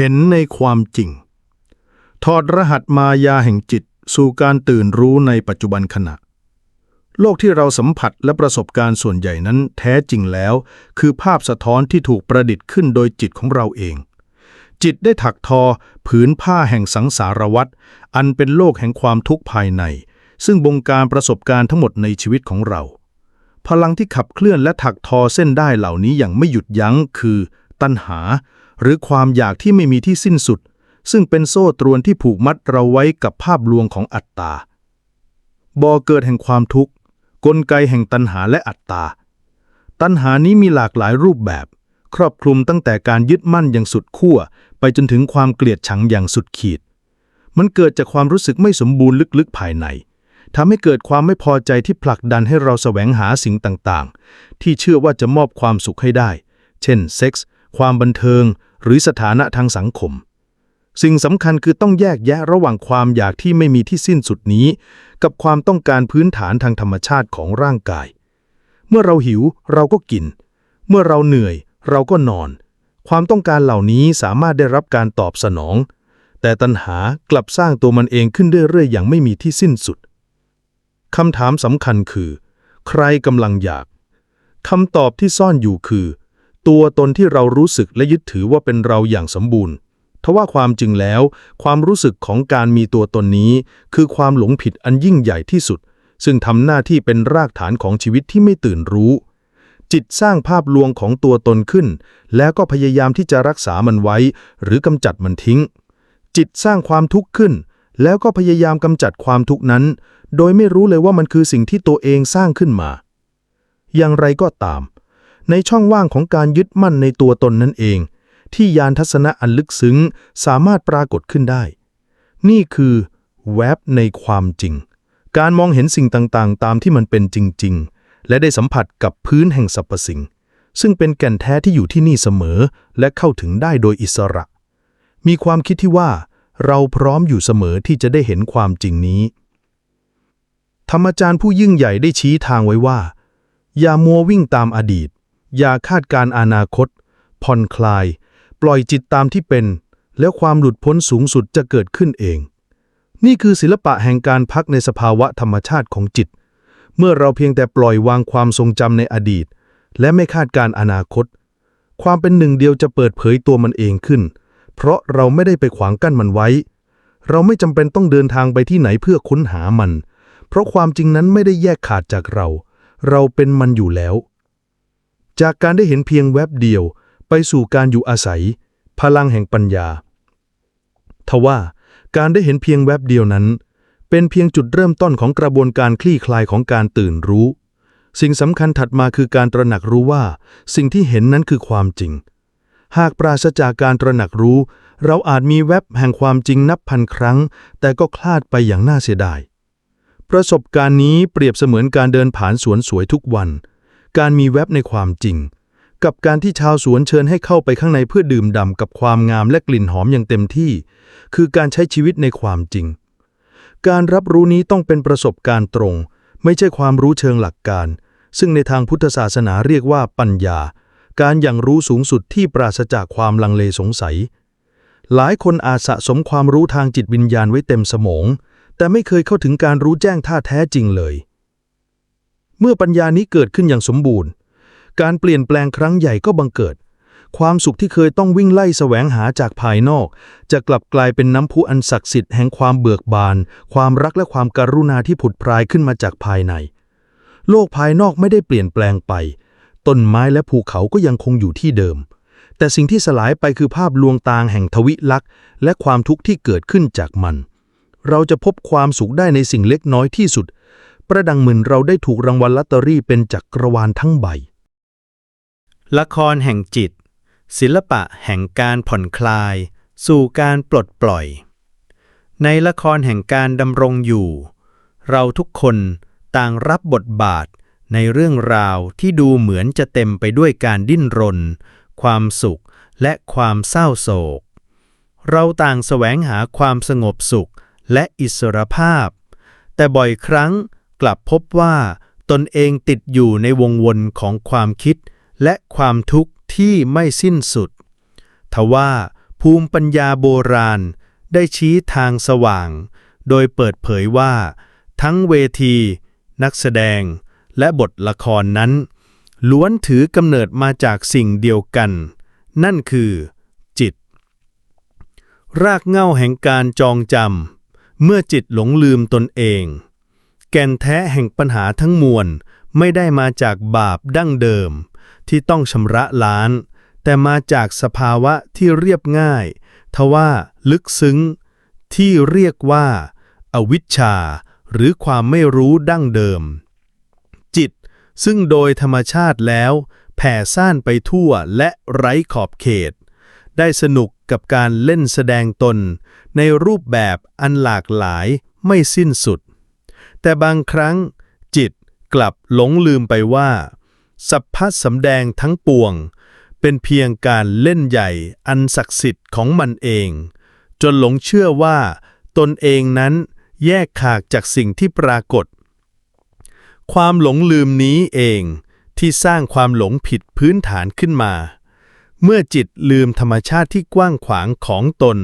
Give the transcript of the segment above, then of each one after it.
เห็นในความจริง ถอดรหัสมายาแห่งจิตสู่การตื่นรู้ในปัจจุบันขณะ โลกที่เราสัมผัสและประสบการณ์ส่วนใหญ่นั้นแท้จริงแล้ว คือภาพสะท้อนที่ถูกประดิษฐ์ขึ้นโดยจิตของเราเอง จิตได้ถักทอ ผืนผ้าแห่งสังสารวัฏอันเป็นโลกแห่งความทุกข์ภายใน ซึ่งบงการประสบการณ์ทั้งหมดในชีวิตของเรา พลังที่ขับเคลื่อนและถักทอเส้นได้เหล่านี้อย่างไม่หยุดยั้งคือ ตัณหา หรือความอยากที่ไม่มีที่สิ้นสุด ซึ่งเป็นโซ่ตรวนที่ผูกมัดเราไว้กับภาพลวงของอัตตาบ่อเกิดแห่งความทุกข์ กลไกแห่งตัณหาและอัตตา ตัณหานี้มีหลากหลายรูปแบบ ครอบคลุมตั้งแต่การยึดมั่นอย่างสุดขั้ว ไปจนถึงความเกลียดชังอย่างสุดขีด มันเกิดจากความรู้สึกไม่สมบูรณ์ลึกๆภายในทำให้เกิดความไม่พอใจที่ผลักดันให้เราแสวงหาสิ่งต่างๆ ที่เชื่อว่าจะมอบความสุขให้ได้ เช่นเซ็กส์ ความบันเทิง หรือสถานะทางสังคม สิ่งสำคัญคือต้องแยกแยะระหว่างความอยากที่ไม่มีที่สิ้นสุดนี้ กับความต้องการพื้นฐานทางธรรมชาติของร่างกาย เมื่อเราหิวเราก็กิน เมื่อเราเหนื่อยเราก็นอน ความต้องการเหล่านี้สามารถได้รับการตอบสนอง แต่ตัณหากลับสร้างตัวมันเองขึ้นเรื่อยๆอย่างไม่มีที่สิ้นสุดคำถามสำคัญคือ ใครกำลังอยากคำตอบที่ซ่อนอยู่คือ ตัวตนที่เรารู้สึกและยึดถือว่าเป็นเราอย่างสมบูรณ์ทว่าความจริงแล้ว ความรู้สึกของการมีตัวตนนี้ คือความหลงผิดอันยิ่งใหญ่ที่สุด ซึ่งทำหน้าที่เป็นรากฐานของชีวิตที่ไม่ตื่นรู้ จิตสร้างภาพลวงของตัวตนขึ้น แล้วก็พยายามที่จะรักษามันไว้ หรือกำจัดมันทิ้ง จิตสร้างความทุกข์ขึ้น แล้วก็พยายามกำจัดความทุกข์นั้น โดยไม่รู้เลยว่ามันคือสิ่งที่ตัวเองสร้างขึ้นมา อย่างไรก็ตาม ในช่องว่างของการยึดมั่นในตัวตนนั่นเอง ที่ยานทัศนะอันลึกซึ้งสามารถปรากฏขึ้นได้ นี่คือแวบในความจริง การมองเห็นสิ่งต่างๆ ตามที่มันเป็นจริง ๆ และได้สัมผัสกับพื้นแห่งสรรพสิ่ง ซึ่งเป็นแก่นแท้ที่อยู่ที่นี่เสมอ และเข้าถึงได้โดยอิสระ มีความคิดที่ว่าเราพร้อมอยู่เสมอที่จะได้เห็นความจริงนี้ ธรรมจารย์ผู้ยิ่งใหญ่ได้ชี้ทางไว้ว่า อย่ามัววิ่งตามอดีต อย่าคาดการณ์อนาคต ผ่อนคลาย ปล่อยจิตตามที่เป็น แล้วความหลุดพ้นสูงสุดจะเกิดขึ้นเอง นี่คือศิลปะแห่งการพักในสภาวะธรรมชาติของจิต เมื่อเราเพียงแต่ปล่อยวางความทรงจำในอดีต และไม่คาดการณ์อนาคต ความเป็นหนึ่งเดียวจะเปิดเผยตัวมันเองขึ้น เพราะเราไม่ได้ไปขวางกั้นมันไว้ เราไม่จำเป็นต้องเดินทางไปที่ไหนเพื่อค้นหามัน เพราะความจริงนั้นไม่ได้แยกขาดจากเรา เราเป็นมันอยู่แล้ว จากการได้เห็นเพียงแวบเดียว ไปสู่การอยู่อาศัย พลังแห่งปัญญา ทว่าการได้เห็นเพียงแวบเดียวนั้น เป็นเพียงจุดเริ่มต้นของกระบวนการคลี่คลายของการตื่นรู้ สิ่งสำคัญถัดมาคือการตระหนักรู้ว่า สิ่งที่เห็นนั้นคือความจริง หากปราศจากการตระหนักรู้ เราอาจมีแวบแห่งความจริงนับพันครั้ง แต่ก็คลาดไปอย่างน่าเสียดาย ประสบการณ์นี้เปรียบเสมือนการเดินผ่านสวนสวยทุกวัน การมีแวบในความจริง กับการที่ชาวสวนเชิญให้เข้าไปข้างในเพื่อดื่มด่ำกับความงามและกลิ่นหอมอย่างเต็มที่ คือการใช้ชีวิตในความจริง การรับรู้นี้ต้องเป็นประสบการณ์ตรง ไม่ใช่ความรู้เชิงหลักการ ซึ่งในทางพุทธศาสนาเรียกว่าปัญญา การอย่างรู้สูงสุดที่ปราศจากความลังเลสงสัย หลายคนอาจสะสมความรู้ทางจิตวิญญาณไว้เต็มสมอง แต่ไม่เคยเข้าถึงการรู้แจ้งท่าแท้จริงเลย เมื่อปัญญานี้เกิดขึ้นอย่างสมบูรณ์ การเปลี่ยนแปลงครั้งใหญ่ก็บังเกิด ความสุขที่เคยต้องวิ่งไล่แสวงหาจากภายนอก จะกลับกลายเป็นน้ำพุอันศักดิ์สิทธิ์แห่งความเบิกบาน ความรักและความการุณาที่ผุดพรายขึ้นมาจากภายใน โลกภายนอกไม่ได้เปลี่ยนแปลงไป ต้นไม้และภูเขาก็ยังคงอยู่ที่เดิม แต่สิ่งที่สลายไปคือภาพลวงตางแห่งทวิลักษณ์และความทุกข์ที่เกิดขึ้นจากมัน เราจะพบความสุขได้ในสิ่งเล็กน้อยที่สุด ประดังเหมือนเราได้ถูกรางวัลลอตเตอรี่เป็นจักรวาลทั้งใบ ละครแห่งจิต ศิลปะแห่งการผ่อนคลาย สู่การปลดปล่อย ในละครแห่งการดำรงอยู่ เราทุกคนต่างรับบทบาทในเรื่องราวที่ดูเหมือนจะเต็มไปด้วยการดิ้นรน ความสุขและความเศร้าโศก เราต่างแสวงหาความสงบสุขและอิสรภาพ แต่บ่อยครั้ง กลับพบว่าตนเองติดอยู่ในวงวนของความคิดและความทุกข์ที่ไม่สิ้นสุด ทว่าภูมิปัญญาโบราณได้ชี้ทางสว่าง โดยเปิดเผยว่า ทั้งเวที นักแสดง และบทละครนั้น ล้วนถือกำเนิดมาจากสิ่งเดียวกัน นั่นคือจิต รากเหง้าแห่งการจองจำเมื่อจิตหลงลืมตนเอง แก่นแท้แห่งปัญหาทั้งมวล ไม่ได้มาจากบาปดั้งเดิม ที่ต้องชำระล้าน แต่มาจากสภาวะที่เรียบง่ายทว่าลึกซึ้ง ที่เรียกว่า อวิชชา หรือความไม่รู้ดั้งเดิม จิต ซึ่งโดยธรรมชาติแล้ว แผ่ซ่านไปทั่วและไร้ขอบเขต ได้สนุกกับการเล่นแสดงตน ในรูปแบบอันหลากหลายไม่สิ้นสุด แต่บางครั้งจิตกลับหลงลืมไปว่า สัพพะสำแดงทั้งปวง เป็นเพียงการเล่นใหญ่อันศักดิ์สิทธิ์ของมันเอง จนหลงเชื่อว่า ตนเองนั้นแยกขากจากสิ่งที่ปรากฏ ความหลงลืมนี้เองที่สร้างความหลงผิดพื้นฐานขึ้นมา เมื่อจิตลืมธรรมชาติที่กว้างขวางของตน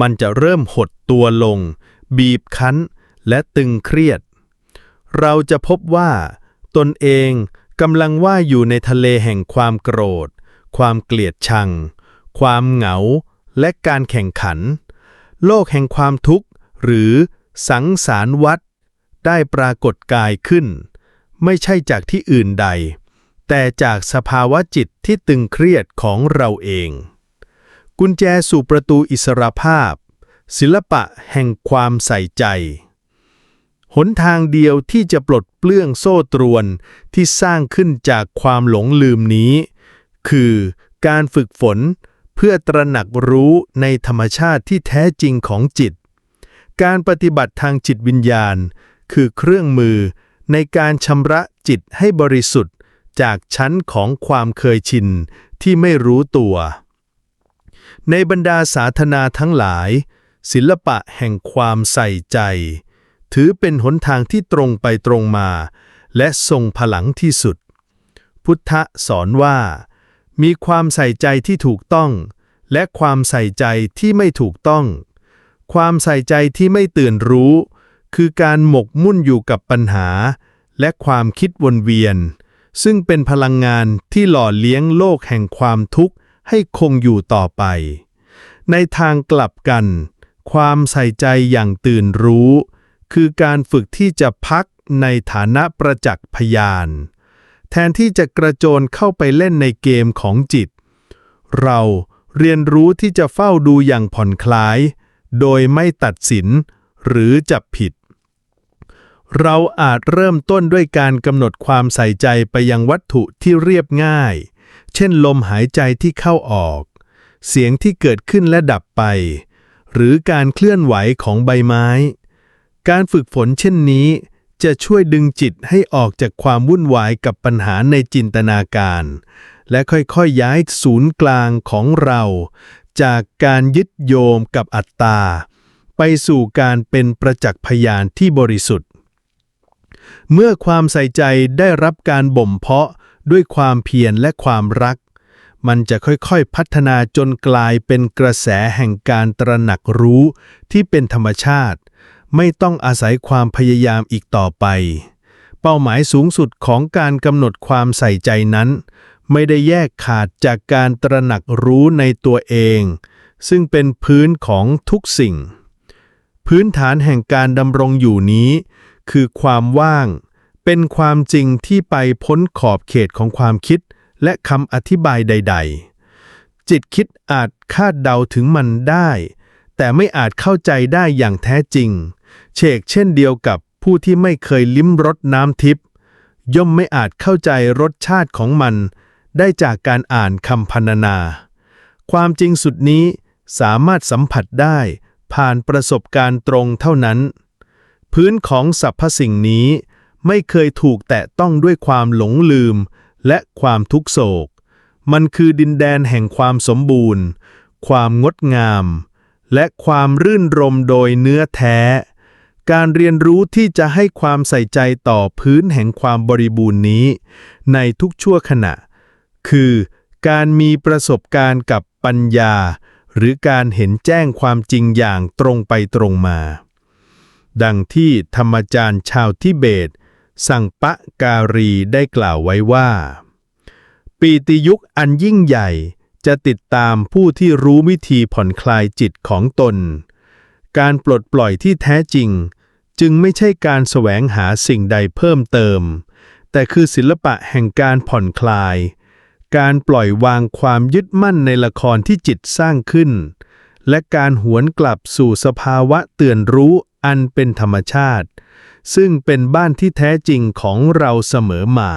มันจะเริ่มหดตัวลง บีบคั้น และตึงเครียด เราจะพบว่า ตนเองกำลังว่ายอยู่ในทะเลแห่งความโกรธ ความเกลียดชัง ความเหงา และการแข่งขัน โลกแห่งความทุกข์ หรือสังสารวัฏได้ปรากฏกายขึ้น ไม่ใช่จากที่อื่นใด แต่จากสภาวะจิตที่ตึงเครียดของเราเอง กุญแจสู่ประตูอิสรภาพ ศิลปะแห่งความใส่ใจ หนทางเดียวที่จะปลดเปลื้องโซ่ตรวนที่สร้างขึ้นจากความหลงลืมนี้ คือการฝึกฝนเพื่อตระหนักรู้ในธรรมชาติที่แท้จริงของจิต การปฏิบัติทางจิตวิญญาณ คือเครื่องมือในการชำระจิตให้บริสุทธิ์จากชั้นของความเคยชินที่ไม่รู้ตัว ในบรรดาสาธนาทั้งหลาย ศิลปะแห่งความใส่ใจ ถือเป็นหนทางที่ตรงไปตรงมา และทรงพลังที่สุด พุทธสอนว่า มีความใส่ใจที่ถูกต้อง และความใส่ใจที่ไม่ถูกต้อง ความใส่ใจที่ไม่ตื่นรู้ คือการหมกมุ่นอยู่กับปัญหา และความคิดวนเวียน ซึ่งเป็นพลังงานที่หล่อเลี้ยงโลกแห่งความทุกข์ให้คงอยู่ต่อไป ในทางกลับกัน ความใส่ใจอย่างตื่นรู้ คือการฝึกที่จะพักในฐานะประจักษ์พยาน แทนที่จะกระโจนเข้าไปเล่นในเกมของจิต เราเรียนรู้ที่จะเฝ้าดูอย่างผ่อนคลาย โดยไม่ตัดสินหรือจับผิด เราอาจเริ่มต้นด้วยการกำหนดความใส่ใจไปยังวัตถุที่เรียบง่าย เช่นลมหายใจที่เข้าออก เสียงที่เกิดขึ้นและดับไป หรือการเคลื่อนไหวของใบไม้ การฝึกฝนเช่นนี้ จะช่วยดึงจิตให้ออกจากความวุ่นวายกับปัญหาในจินตนาการ และค่อยๆย้ายศูนย์กลางของเรา จากการยึดโยมกับอัตตา ไปสู่การเป็นประจักษ์พยานที่บริสุทธิ์ เมื่อความใส่ใจได้รับการบ่มเพาะด้วยความเพียรและความรัก มันจะค่อยๆพัฒนาจนกลายเป็นกระแสแห่งการตระหนักรู้ที่เป็นธรรมชาติ ไม่ต้องอาศัยความพยายามอีกต่อไป เป้าหมายสูงสุดของการกำหนดความใส่ใจนั้น ไม่ได้แยกขาดจากการตระหนักรู้ในตัวเอง ซึ่งเป็นพื้นของทุกสิ่ง พื้นฐานแห่งการดำรงอยู่นี้ คือความว่าง เป็นความจริงที่ไปพ้นขอบเขตของความคิด และคำอธิบายใด ๆ จิตคิดอาจคาดเดาถึงมันได้แต่ไม่อาจเข้าใจได้อย่างแท้จริง เชกเช่นเดียวกับผู้ที่ไม่เคยลิ้มรสน้ำทิพย์ย่อมไม่อาจเข้าใจรสชาติของมัน ได้จากการอ่านคำพรรณนา ความจริงสุดนี้สามารถสัมผัสได้ผ่านประสบการณ์ตรงเท่านั้น พื้นของสรรพสิ่งนี้ไม่เคยถูกแตะต้องด้วยความหลงลืมและความทุกโศก มันคือดินแดนแห่งความสมบูรณ์ ความงดงาม และความรื่นรมโดยเนื้อแท้ การเรียนรู้ที่จะให้ความใส่ใจต่อพื้นแห่งความบริบูรณ์นี้ ในทุกชั่วขณะ คือการมีประสบการณ์กับปัญญา หรือการเห็นแจ้งความจริงอย่างตรงไปตรงมา ดังที่ธรรมจารย์ชาวทิเบต สั่งปะการีได้กล่าวไว้ว่า ปีติยุคอันยิ่งใหญ่จะติดตามผู้ที่รู้วิธีผ่อนคลายจิตของตน การปลดปล่อยที่แท้จริง จึงไม่ใช่การแสวงหาสิ่งใดเพิ่มเติม แต่คือศิลปะแห่งการผ่อนคลาย การปล่อยวางความยึดมั่นในละครที่จิตสร้างขึ้น และการหวนกลับสู่สภาวะเตือนรู้อันเป็นธรรมชาติ ซึ่งเป็นบ้านที่แท้จริงของเราเสมอมา